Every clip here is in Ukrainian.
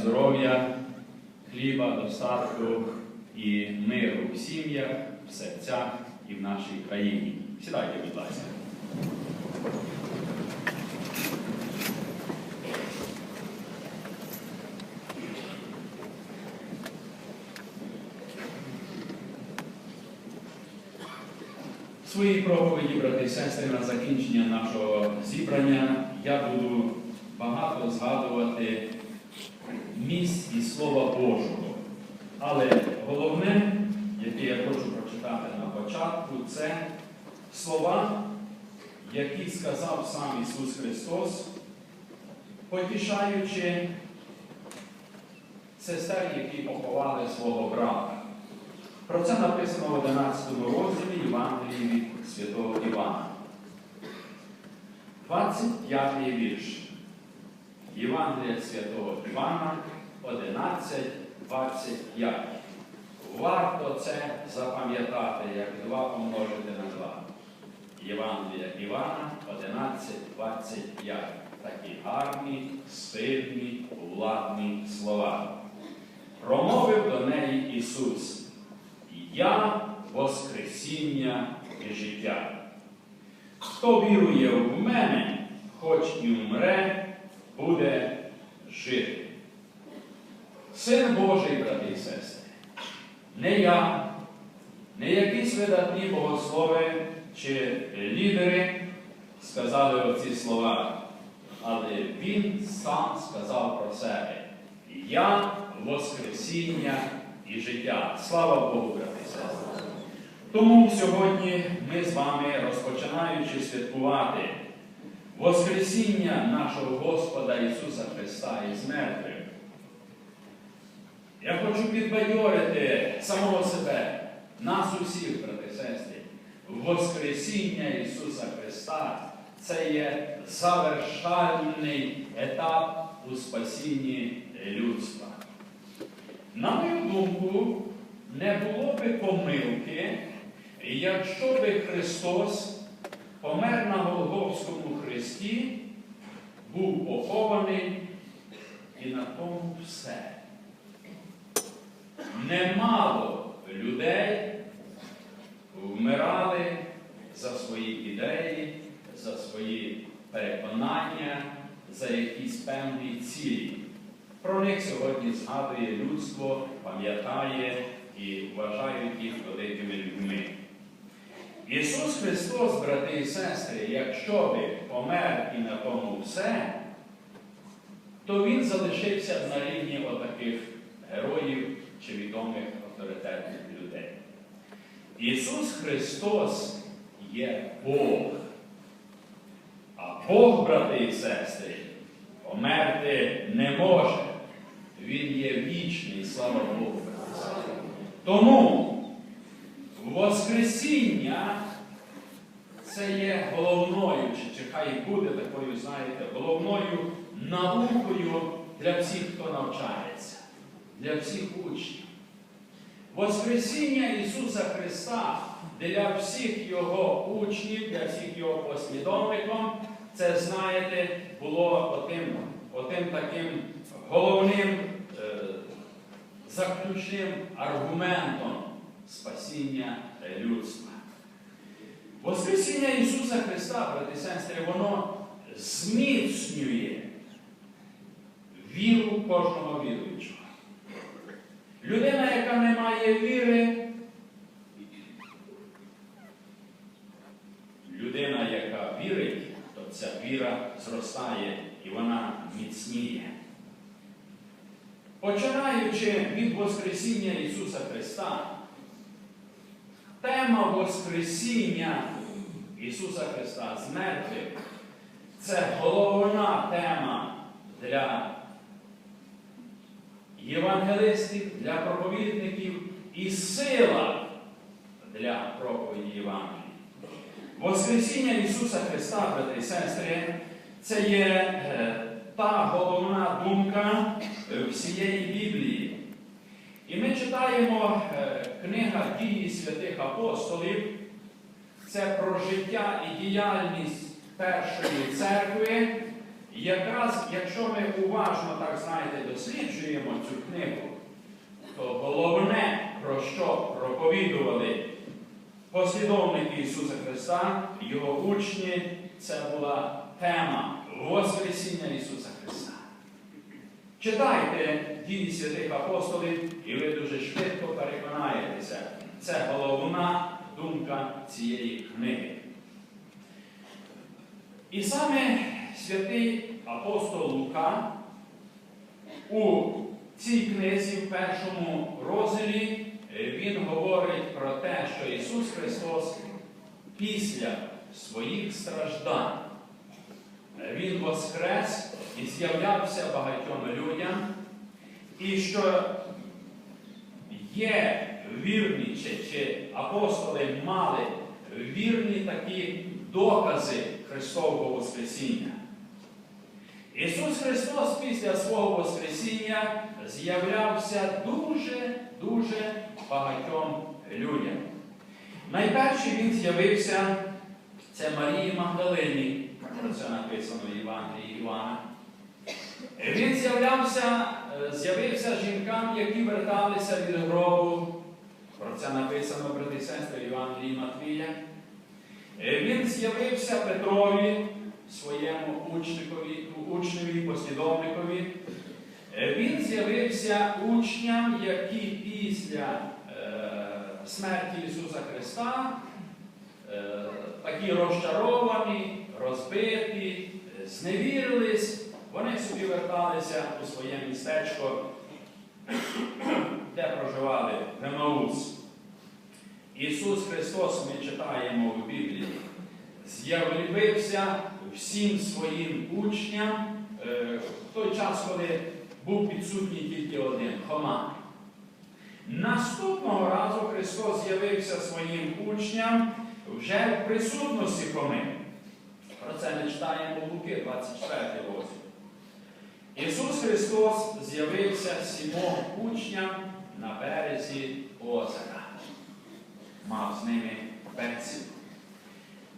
здоров'я, хліба, достатку і миру в сім'ях, в серцях і в нашій країні. Сідайте, будь ласка. В своїй проповіді, брати і сестри, на закінчення нашого зібрання я буду багато згадувати місць і Слова Божого. Але головне, яке я хочу прочитати на початку, це слова, які сказав сам Ісус Христос, потішаючи сестер, які поховали свого брата. Про це написано в 11 розділі Євангелії від Святого Івана. 25 вірш. Євангелія Святого Івана 11.25. Варто це запам'ятати, як 2 помножити на 2. Євангелія Івана 11.25. Такі гарні, сильні, владні слова. Промовив до неї Ісус. Я Воскресіння і життя. Хто вірує в мене, хоч і вмре, буде жити. Син Божий, брати і сестри, не я, не якісь видатні богослови чи лідери сказали оці слова, але Він сам сказав про себе. Я Воскресіння і життя. Слава Богу, брати і сестри. Тому сьогодні ми з вами, розпочинаючи святкувати Воскресіння нашого Господа Ісуса Христа із мертвих, я хочу підбадьорити самого себе, нас усіх, брати і сестри, Воскресіння Ісуса Христа це є завершальний етап у спасінні людства. На мою думку, не було би помилки, якщо би Христос помер на Голгофському хресті, був похований і на тому все. Немало людей вмирали за свої ідеї, за свої переконання, за якісь певні цілі. Про них сьогодні згадує людство, пам'ятає і вважають їх великими людьми. Ісус Христос, брати і сестри, якщо би помер і на тому все, то Він залишився на рівні отаких героїв чи відомих авторитетних людей. Ісус Христос є Бог. А Бог, брати і сестри, померти не може. Він є вічний, слава Богу. Тому Воскресіння це є головною, чи, чи хай буде такою, знаєте, головною наукою для всіх, хто навчається, для всіх учнів. Воскресіння Ісуса Христа для всіх Його учнів, для всіх Його послідовників, це, знаєте, було отим, отим таким головним е, заключним аргументом спасіння людства. Воскресіння Ісуса Христа, брати сестри, воно зміцнює віру кожного віруючого. Людина, яка не має віри, людина, яка вірить, то ця віра зростає і вона міцніє. Починаючи від Воскресіння Ісуса Христа, тема Воскресіння Ісуса Христа з мертвих це головна тема для євангелистів, для проповідників і сила для проповіді Євангелії. Воскресіння Ісуса Христа, брати і сестри, це є е, та головна думка всієї Біблії. І ми читаємо е, книга дії святих апостолів, це про життя і діяльність першої церкви. І якраз, якщо ми уважно, так знаєте, досліджуємо цю книгу, то головне, про що проповідували послідовники Ісуса Христа, Його учні, це була тема Воскресіння Ісуса Христа. Читайте дії святих апостолів, і ви дуже швидко переконаєтеся. Це головна думка цієї книги. І саме святий апостол Лука у цій книзі, в першому розділі, він говорить про те, що Ісус Христос після своїх страждань Він воскрес і з'являвся багатьом людям, і що є вірні, чи, чи апостоли мали вірні такі докази Христового Воскресіння. Ісус Христос після свого Воскресіння з'являвся дуже-дуже багатьом людям. Найперше Він з'явився, це Марії Магдалині, про це написано в Євангелії Івана. Він з'являвся, е, з'явився жінкам, які верталися від гробу. Про це написано брати і сестри Євангелії Матвія. Е, Він з'явився Петрові, своєму послідовникові. Е, Він з'явився учням, які після е, смерті Ісуса Христа е, такі розчаровані, розбиті, зневірились, вони собі верталися у своє містечко, де проживали в Емаус. Ісус Христос, ми читаємо в Біблії, з'явився всім своїм учням в той час, коли був підсутній тільки один Хома. Наступного разу Христос з'явився своїм учням вже в присутності Хоми. Про це ми читаємо в Луки 24 розділ. Ісус Христос з'явився сімом учням на березі озера. Мав з ними бесіду.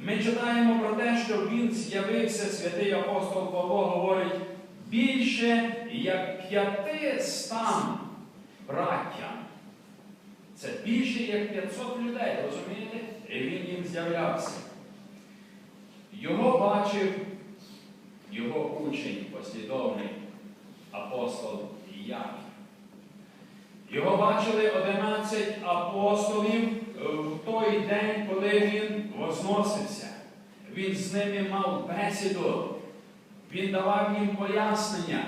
Ми читаємо про те, що Він з'явився, святий апостол Павло говорить, більше як п'яти стан браттям. Це більше як 500 людей, розумієте? І він їм з'являвся. Його бачив його учень, послідовний апостол Яків. Його бачили 11 апостолів він. Він з ними мав бесіду. Він давав їм пояснення.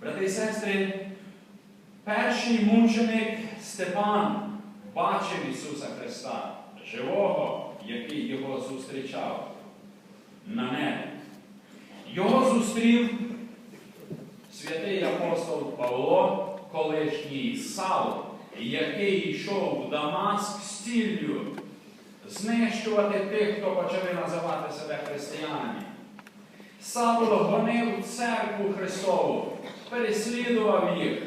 Брати і сестри, перший мученик Степан бачив Ісуса Христа, живого, який його зустрічав на небі. Його зустрів святий апостол Павло, колишній Савл, який йшов в Дамаск з ціллю знищувати тих, хто почали називати себе християнами. Савло гонив церкву Христову, переслідував їх.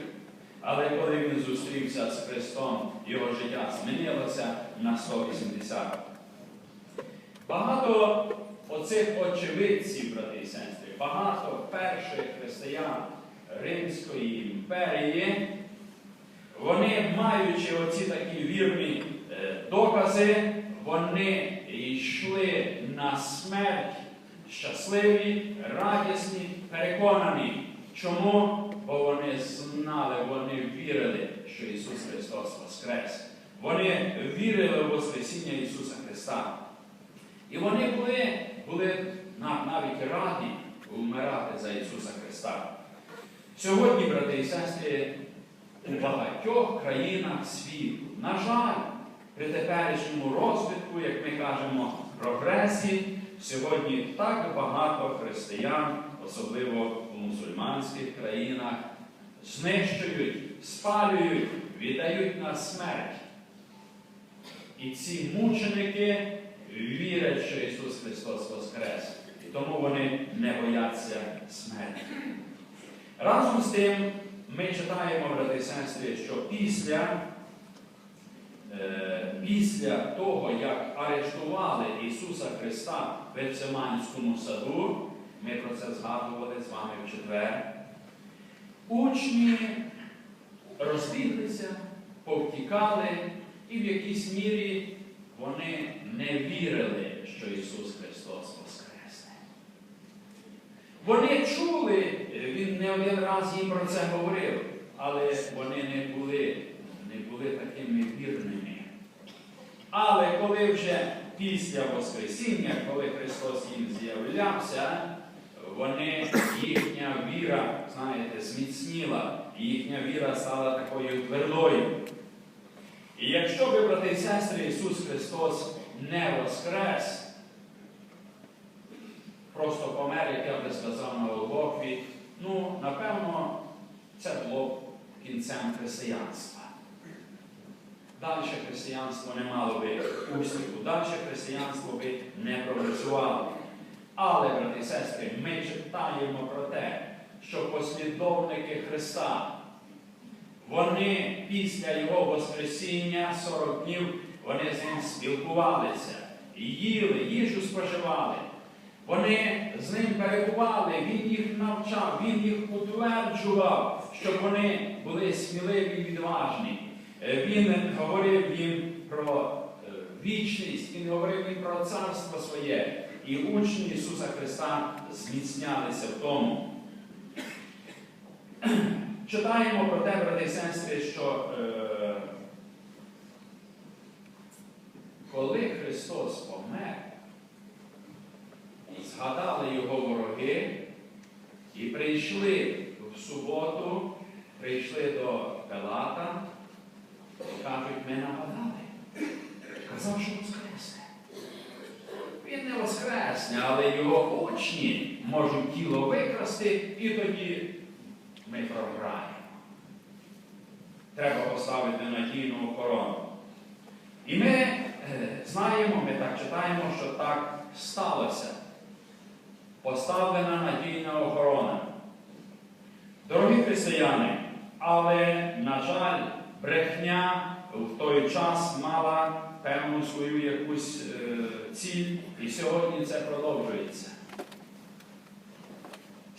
Але коли він зустрівся з Христом, його життя змінилося на 180. Багато оцих очевидців, брати і сестри, багато перших християн Римської імперії, вони, маючи оці такі вірні е, докази, вони йшли на смерть щасливі, радісні, переконані. Чому? Бо вони знали, вони вірили, що Ісус Христос Воскрес. Вони вірили в Воскресіння Ісуса Христа. І вони були, були навіть раді вмирати за Ісуса Христа. Сьогодні, брати і сестри, у багатьох країнах світу, на жаль, при теперішньому розвитку, як ми кажемо, прогресі, сьогодні так багато християн, особливо у мусульманських країнах, знищують, спалюють, віддають на смерть. І ці мученики вірять, що Ісус Христос Воскрес. І тому вони не бояться смерті. Разом з тим, ми читаємо, брати і сестри, що після після того, як арештували Ісуса Христа в Ецеманському саду, ми про це згадували з вами в четвер, учні розбіглися, повтікали, і в якійсь мірі вони не вірили, що Ісус Христос Воскресне. Вони чули, Він не один раз їм про це говорив, але вони не були, не були такими вірними. Але коли вже після Воскресіння, коли Христос їм з'являвся, вони, їхня віра, знаєте, зміцніла, і їхня віра стала такою твердою. І якщо би, брати і сестри, Ісус Христос не воскрес, просто помер, як я вже сказав на Голгофі, ну, напевно, це було б кінцем християнства. Далі християнство не мало би успіху, далі християнство би не прогресувало. Але, брати і сестри, ми читаємо про те, що послідовники Христа, вони після Його Воскресіння 40 днів вони з ним спілкувалися, їли, їжу споживали. Вони з ним перебували, він їх навчав, він їх утверджував, щоб вони були сміливі і відважні. Е, Він говорив їм про е, вічність, він говорив їм про царство своє. І учні Ісуса Христа зміцнялися в тому. Читаємо про те, брати сестри, що е, коли Христос помер, згадали його вороги і прийшли в суботу, прийшли до Пилата і кажуть, ми нападали. Казав, що воскресне. Він не воскресне, але його учні можуть тіло викрасти, і тоді ми програємо. Треба поставити надійну охорону. І ми е, знаємо, ми так читаємо, що так сталося. Поставлена надійна охорона. Дорогі християни, але, на жаль, брехня в той час мала певну свою якусь е, ціль, і сьогодні це продовжується.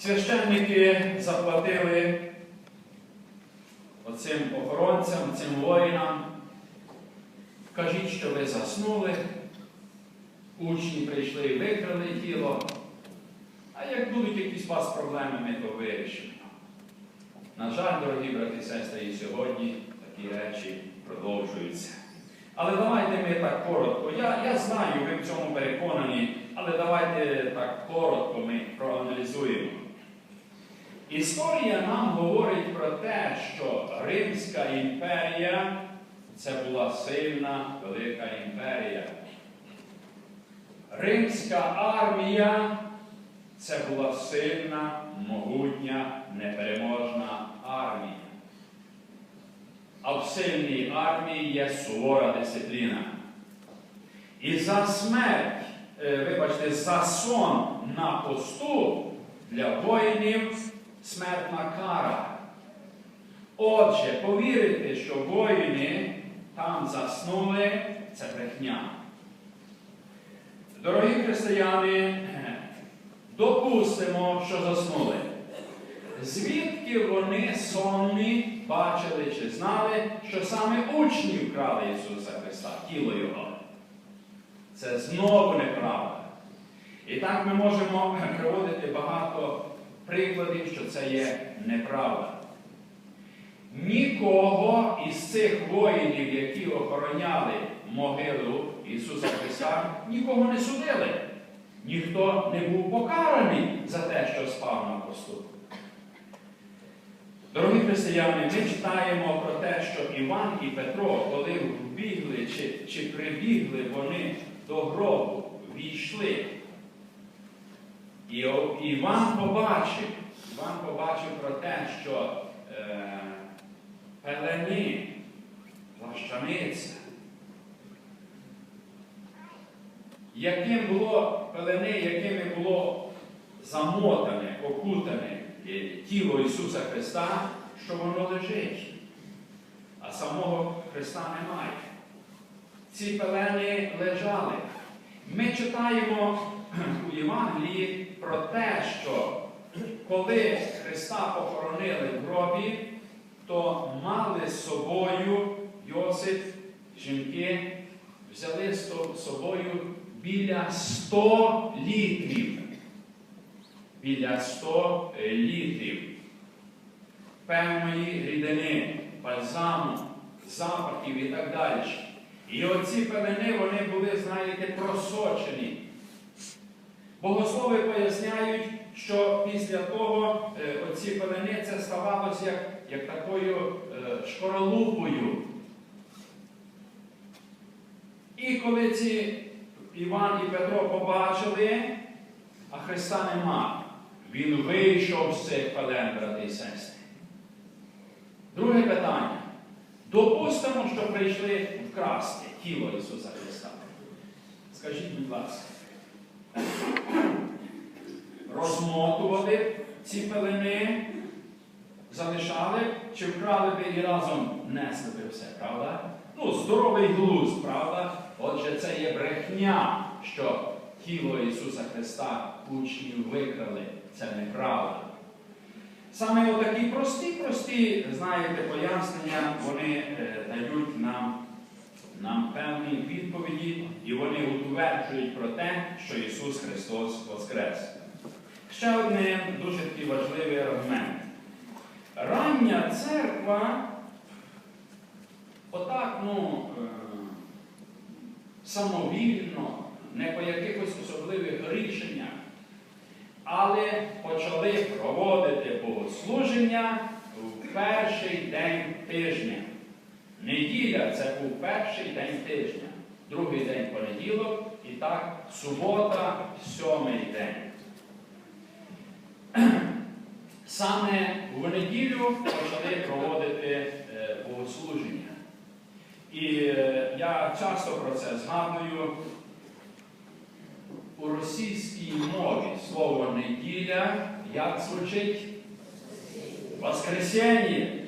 Священники заплатили оцим охоронцям, цим воїнам. Кажіть, що ви заснули, учні прийшли і викрали тіло. А як будуть якісь у вас проблеми, ми то вирішимо. На жаль, дорогі брати і сестри, і сьогодні такі речі продовжуються. Але давайте ми так коротко. Я, я знаю, ви в цьому переконані, але давайте так коротко ми проаналізуємо. Історія нам говорить про те, що Римська імперія це була сильна велика імперія. Римська армія це була сильна, могутня, непереможна армія. А в сильній армії є сувора дисципліна. І за смерть, е, вибачте, за сон на посту для воїнів смертна кара. Отже, повірити, що воїни там заснули, це брехня. Дорогі християни, допустимо, що заснули. Звідки вони сонні бачили чи знали, що саме учні вкрали Ісуса Христа, тіло Його? Це знову неправда. І так ми можемо приводити багато прикладів, що це є неправда. Нікого із цих воїнів, які охороняли могилу Ісуса Христа, нікого не судили. Ніхто не був покараний за те, що спав на посту. Дорогі християни, ми читаємо про те, що Іван і Петро, коли вбігли чи, чи прибігли вони до гробу, війшли. І Іван побачив, Іван побачив про те, що е, пелені, плащаниця, яким було пелени, якими було замотане, окутане тіло Ісуса Христа, що воно лежить, а самого Христа немає. ці пелени лежали. Ми читаємо у Євангелії про те, що коли Христа похоронили в гробі, то мали з собою Йосип, жінки, взяли з собою біля 100 літрів. Біля 100 літрів певної рідини, бальзаму, запахів і так далі. І оці пелени, вони були, знаєте, просочені. Богослови поясняють, що після того е, оці пелени ставалося як, як такою е, шкоролупою. І коли ці Іван і Петро побачили, а Христа нема, він вийшов з цих пелен, брати і сестри. Друге питання. Допустимо, що прийшли вкрасти тіло Ісуса Христа. Скажіть, будь ласка, розмотували ці пелени, залишали, чи вкрали би і разом несли би все, правда? Ну, здоровий глузд, правда? Отже, це є брехня, що тіло Ісуса Христа учнів викрали. Це неправда. Саме отакі прості-прості, знаєте, пояснення, вони е, дають нам, нам певні відповіді, і вони утверджують про те, що Ісус Христос Воскрес. Ще один дуже такий важливий аргумент. Рання церква, отак, ну, е, самовільно, не по якихось особливих рішеннях, але почали проводити богослуження в перший день тижня. Неділя це був перший день тижня, другий день понеділок, і так субота, сьомий день. Саме в неділю почали проводити е, богослуження. І е, я часто про це згадую. У російській мові слово неділя як звучить? Воскресіння.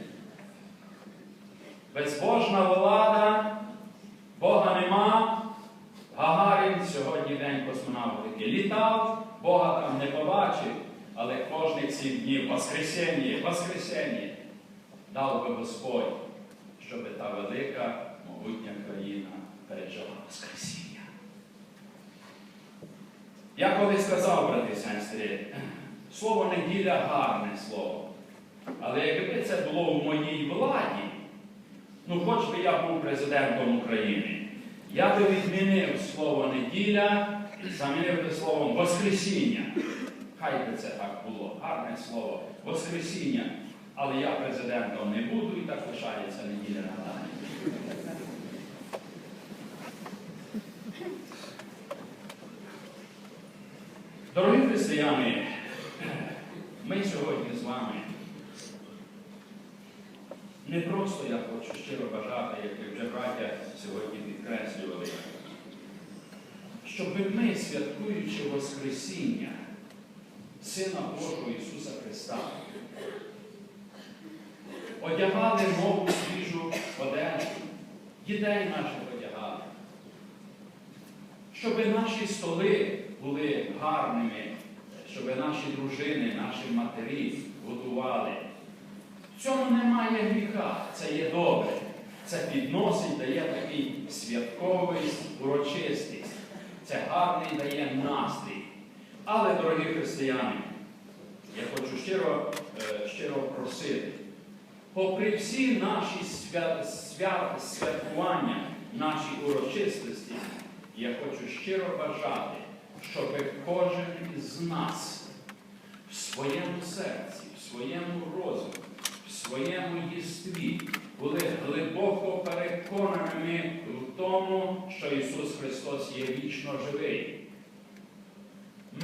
Безбожна влада, Бога нема. Гагарін сьогодні день космонавтики. Літав, Бога там не побачив, але кожних сім днів Воскресіння, Воскресіння дав би Господь, щоб та велика могутня країна пережила Воскресіння. Я колись сказав, брати сестри, слово неділя гарне слово. Але якби це було в моїй владі, ну хоч би я був президентом України, я би відмінив слово неділя замінив би словом Воскресіння. Хай би це так було, гарне слово, Воскресіння. Але я президентом не буду і так лишається неділя надалі. Дорогі християни, ми сьогодні з вами не просто я хочу щиро бажати, як вже браття сьогодні підкреслювали, щоб ми, святкуючи Воскресіння Сина Божого Ісуса Христа, одягали нову свіжу одежу, дітей наших одягали, щоб наші столи були гарними, щоб наші дружини, наші матері готували. В цьому немає гріха, це є добре. Це підносить, дає такий святковий урочистість. Це гарний дає настрій. Але, дорогі християни, я хочу щиро, е, щиро просити, попри всі наші свят, свят, святкування, наші урочистості, я хочу щиро бажати, щоб кожен із нас в своєму серці, в своєму розумі, своєму єстві були глибоко переконаними в тому, що Ісус Христос є вічно живий.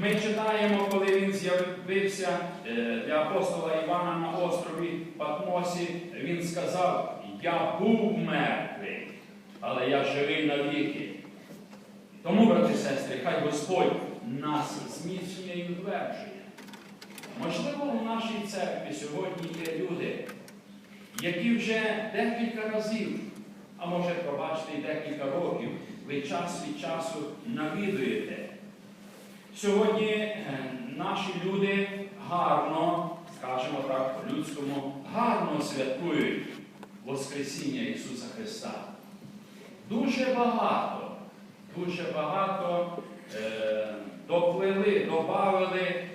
Ми читаємо, коли Він з'явився е, для апостола Івана на острові Патмосі, Він сказав, я був мертвий, але я живий навіки. Тому, брати і сестри, хай Господь нас зміцнює і утверджує. Можливо, у нашій церкві сьогодні є люди, які вже декілька разів, а може, пробачте, і декілька років, ви час від часу навідуєте. Сьогодні е, наші люди гарно, скажімо так, по-людському, гарно святкують Воскресіння Ісуса Христа. Дуже багато, дуже багато е, доплили, добавили,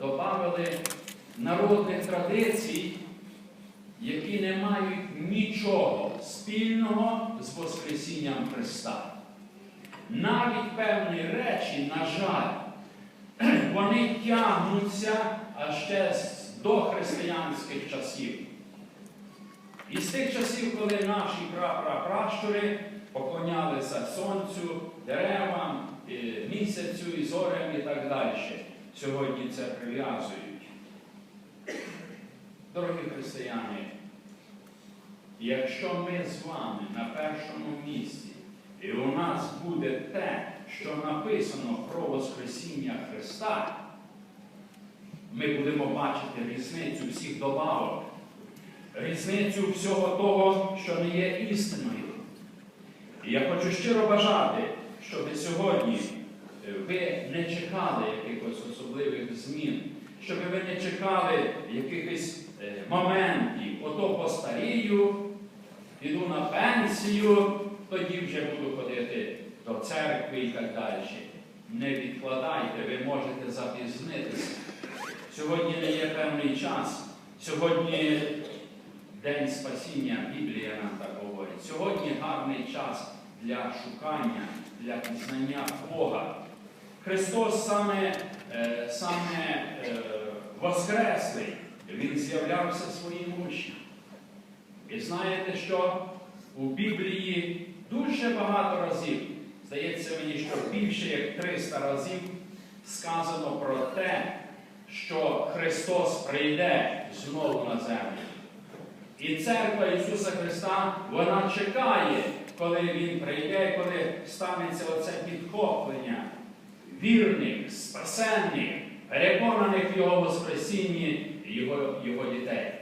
добавили народних традицій, які не мають нічого спільного з Воскресінням Христа. Навіть певні речі, на жаль, вони тягнуться аж ще з дохристиянських часів. І з тих часів, коли наші прапрапращури поклонялися сонцю, деревам, е, місяцю і зорям і так далі, сьогодні це прив'язують. Дорогі християни, якщо ми з вами на першому місці, і у нас буде те, що написано про Воскресіння Христа, ми будемо бачити різницю всіх добавок, різницю всього того, що не є істиною. І я хочу щиро бажати, щоб сьогодні е, ви не чекали якихось особливих змін, щоб ви не чекали якихось е, моментів, ото постарію, піду на пенсію, тоді вже буду ходити до церкви і так далі. Не відкладайте, ви можете запізнитися. Сьогодні не є певний час. Сьогодні День спасіння, Біблія нам так говорить. Сьогодні гарний час для шукання, для пізнання Бога. Христос саме, саме е, Воскреслий, Він з'являвся своїм учням. І знаєте, що у Біблії дуже багато разів, здається мені, що більше як 300 разів сказано про те, що Христос прийде знову на землю. І церква Ісуса Христа, вона чекає, коли Він прийде, коли станеться оце підхоплення вірних, спасенних, переконаних в Його Воскресінні Його, Його дітей.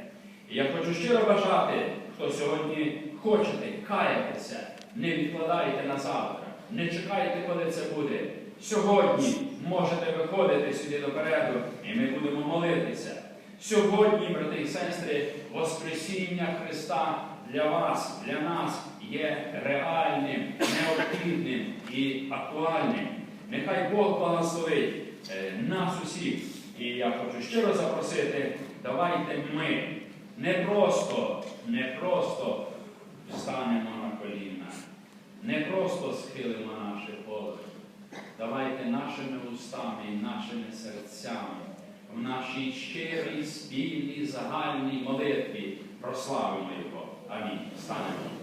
І я хочу щиро бажати, хто сьогодні хочете каятися, не відкладайте на завтра, не чекайте, коли це буде. Сьогодні можете виходити сюди допереду, і ми будемо молитися. Сьогодні, брати і сестри, Воскресіння Христа для вас, для нас є реальним, необхідним і актуальним. Нехай Бог благословить е, нас усіх. І я хочу щиро запросити, давайте ми не просто, не просто встанемо на коліна, не просто схилимо наші голови. Давайте нашими устами і нашими серцями в нашій щирій, спільній, загальній молитві прославимо Його. Амінь. Станемо.